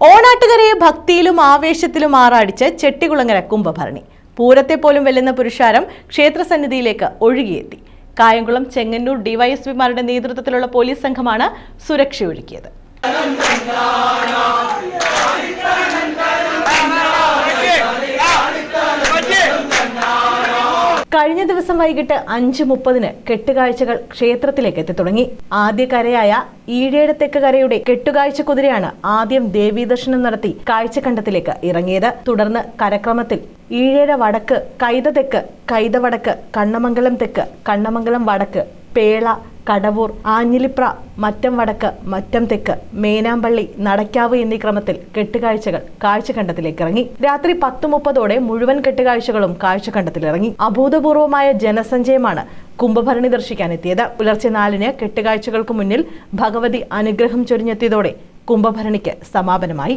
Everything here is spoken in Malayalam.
ഓണാട്ടുകരയെ ഭക്തിയിലും ആവേശത്തിലും ആറാടിച്ച് ചെട്ടികുളങ്ങര കുംഭഭരണി. പൂരത്തെ പോലും വെല്ലുന്ന പുരുഷാരം ക്ഷേത്രസന്നിധിയിലേക്ക് ഒഴുകിയെത്തി. കായംകുളം ചെങ്ങന്നൂർ ഡിവൈഎസ്പിമാരുടെ നേതൃത്വത്തിലുള്ള പോലീസ് സംഘമാണ് സുരക്ഷയൊരുക്കിയത്. കഴിഞ്ഞ ദിവസം വൈകിട്ട് അഞ്ച് മുപ്പതിന് കെട്ടുകാഴ്ചകൾ ക്ഷേത്രത്തിലേക്ക് എത്തി തുടങ്ങി ആദ്യ കരയായ ഈഴയുടെ തെക്ക് കരയുടെ കെട്ടുകാഴ്ച കുതിരയാണ് ആദ്യം ദേവീദർശനം നടത്തി കാഴ്ചക്കണ്ടത്തിലേക്ക് ഇറങ്ങിയത്. തുടർന്ന് കരക്രമത്തിൽ ഈഴയുടെ വടക്ക് കൈത തെക്ക് കൈത വടക്ക് കണ്ണമംഗലം തെക്ക് കണ്ണമംഗലം വടക്ക് പേള കടവൂർ ആഞ്ഞിലിപ്ര മറ്റം വടക്ക് മറ്റം തെക്ക് മേനാമ്പള്ളി നടക്കാവ് എന്നീ ക്രമത്തിൽ കെട്ടുകാഴ്ചകൾ കാഴ്ചക്കണ്ടത്തിലേക്ക് ഇറങ്ങി രാത്രി പത്ത് മുപ്പതോടെ മുഴുവൻ കെട്ടുകാഴ്ചകളും കാഴ്ചക്കണ്ടത്തിലിറങ്ങി. അഭൂതപൂർവമായ ജനസഞ്ചയമാണ് കുംഭഭരണി ദർശിക്കാൻ എത്തിയത് പുലർച്ചെ നാലിന് കെട്ടുകാഴ്ചകൾക്ക് മുന്നിൽ ഭഗവതി അനുഗ്രഹം ചൊരിഞ്ഞെത്തിയതോടെ കുംഭഭരണിക്ക് സമാപനമായി.